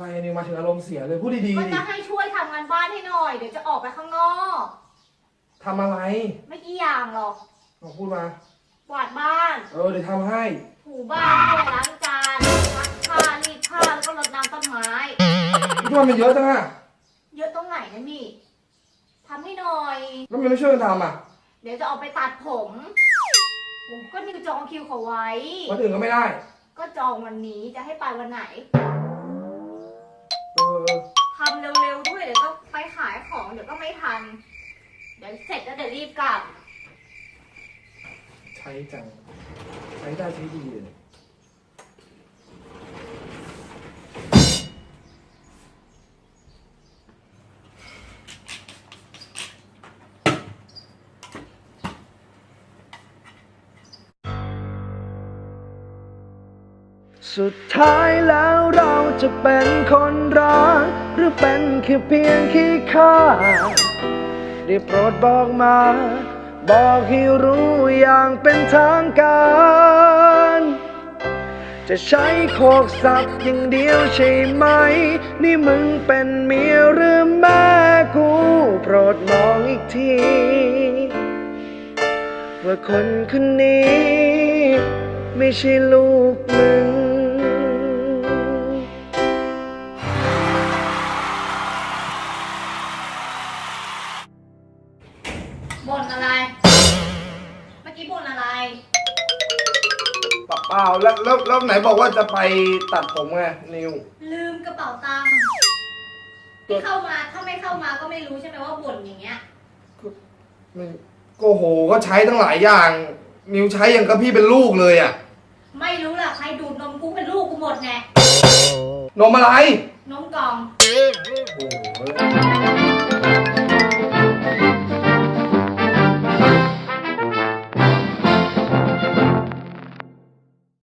อะไรเนี่ยมาถึงอารมณ์เสียเลยพูดดีก็ๆดิจะให้ช่วยทำงานบ้านให้หน่อย เดี๋ยวจะออกไปข้างนอก ทำอะไรไม่กี่อย่างหรอกลองพูดมา กวาดบ้าน เออเดี๋ยวทำให้ ถูบ้านด้วยล้างจานซักผ้ารีดผ้าแล้วก็รดน้ำต้นไม้พี่ทำไมมันเยอะจังอะเยอะตรงไหนนะมี่ทำให้หน่อย แล้วมันไม่ช่วยกันทำอะเดี๋ยวจะออกไปตัดผมก็นิวจองคิวเขาไว้ วันอื่นก็ไม่ได้ ก็จองวันนี้จะให้ไปวันไหน เดี๋ยวเสร็จแล้วเดี๋ยวรีบกลับ ใช้จัง ใช้ได้ใช้ดีเลยสุดท้ายแล้วเราจะเป็นคนรัก หรือเป็นแค่เพียงขี้ข้า ได้โปรดบอกมา บอกให้รู้อย่างเป็นทางการ จะใช้โคกสับอย่างเดียวใช่ไหม นี่มึงเป็นเมียหรือแม่กู โปรดมองอีกที ว่าคนคนนี้ ไม่ใช่ลูกมึง บ่นอะไร เมื่อกี้บ่นอะไร เปล่าๆแล้วแล้วแล้วไหนบอกว่าจะไปตัดผมไงนิว ลืมกระเป๋าตังค์ที่เข้ามา ถ้าไม่เข้ามาก็ไม่รู้ใช่ไหมว่าบ่นอย่างเงี้ยไม่โกโหก็ใช้ตั้งหลายอย่าง นิวใช้อย่างกับพี่เป็นลูกเลยอะ ไม่รู้ล่ะใครดูดนมกูเป็นลูกกูหมดแน่นมอะไร นมกล่อง โอ้โห